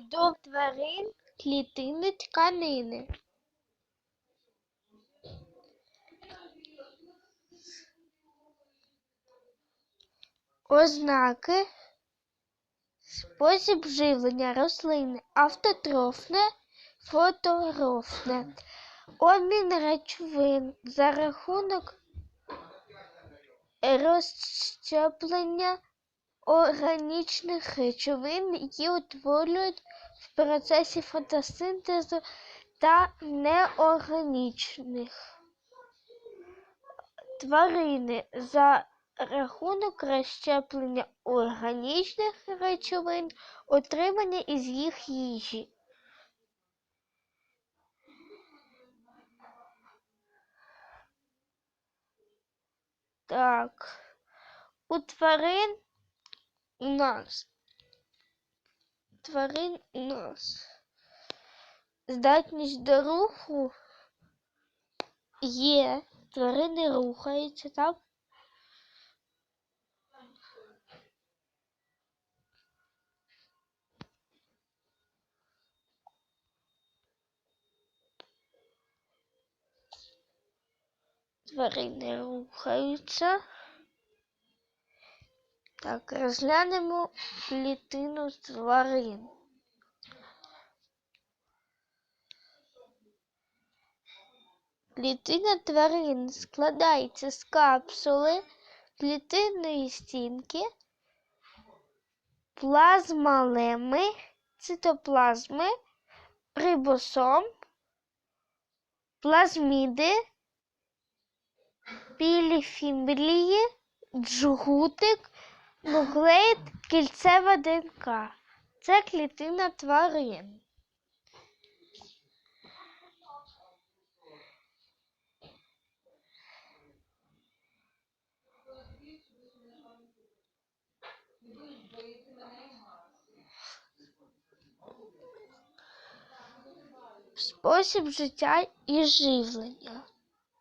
Будов тварин, клітини, тканини. Ознаки, спосіб живлення рослини, автотрофне, фототрофне, обмін речовин за рахунок розщеплення органічних речовин, які утворюють в процесі фотосинтезу та неорганічних тварини за рахунок розщеплення органічних речовин, отримання із їх їжі. Так, у тварин нас тварин нас здатність до руху є, тварини рухаються, так? Тварини рухаються. Так, розглянемо клітину тварин. Клітина тварин складається з капсули, клітинної стінки, плазмалеми, цитоплазми, рибосом, плазміди, піліфімблії, джгутик, нуклеїд, кільцева ДНК. Це клітина тварин. Спосіб життя і живлення.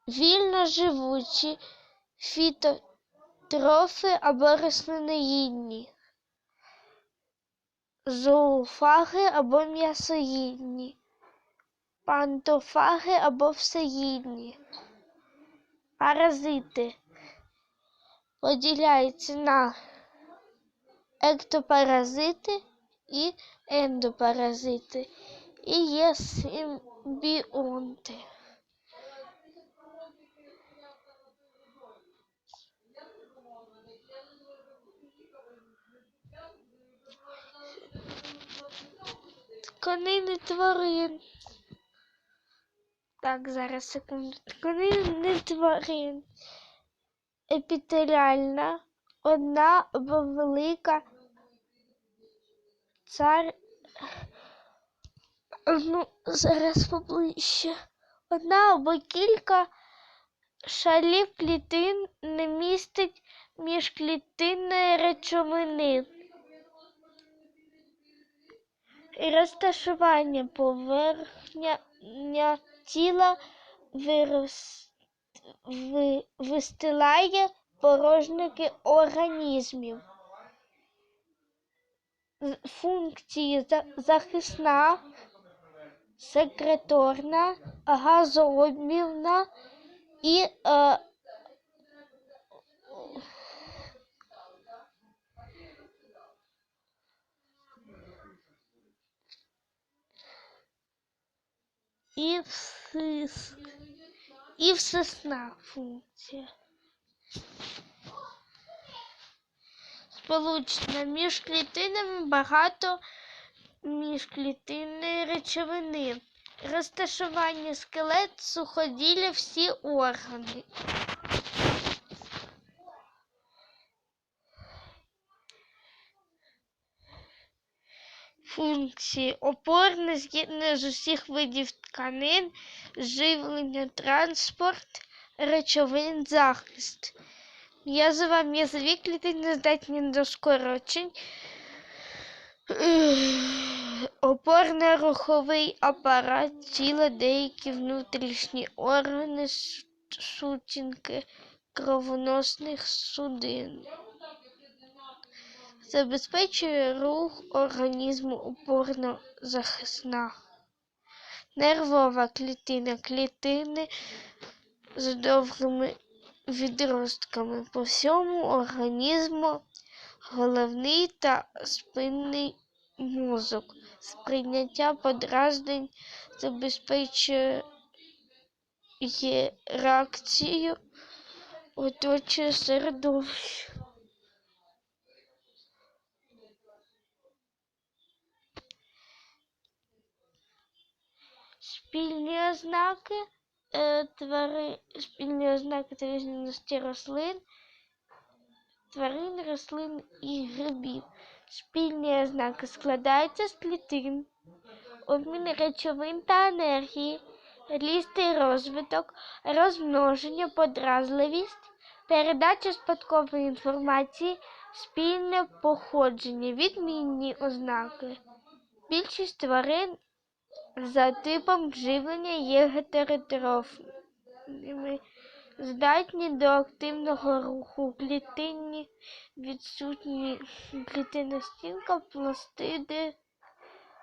Вільно живучі фітотрофи або рослиноїдні, зоофаги або м'ясоїдні, пантофаги або всеїдні. Паразити поділяються на ектопаразити і ендопаразити і є симбіонти. Тканини тварин. Так, зараз секунду. Тканини тварин. Епітеріальна, одна або велика цар. Ну, зараз поближче. Одна або кілька шалів клітин не містить міжклітинної речовини. Розташування поверхня тіла вистилає порожники організмів. Функції захисна, секреторна, газообмінна і е, і всис, і всесна функція. Сполучена між клітинами багато міжклітинної речовини. Розташування скелет, суходілля, всі органи. Функції опорне з'єднання з усіх видів тканин, живлення, транспорт, речовин, захист. М'язова м'язові клітини здатні до скорочень. Опорно-руховий апарат, тіла, деякі внутрішні органи, сутінки кровоносних судин. Забезпечує рух організму опорно захисна. Нервова клітина клітини з довгими відростками по всьому організму, головний та спинний мозок. Сприйняття подразнень забезпечує реакцію оточує середовище. Спільні ознаки е, твари, спільні ознаки та різності рослин, тварин, рослин і грибів. Спільні ознаки складаються з клітин, обмін речовин та енергії, ріст і розвиток, розмноження, подразливість, передача спадкової інформації, спільне походження, відмінні ознаки. Більшість тварин за типом живлення є гетеротрофними, здатні до активного руху, клітинні, відсутні клітинна стінка, пластиди,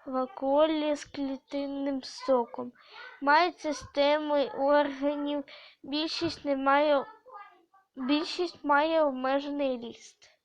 вакуолі з клітинним соком. Мають системи органів, більшість не має, більшість має обмежений ріст.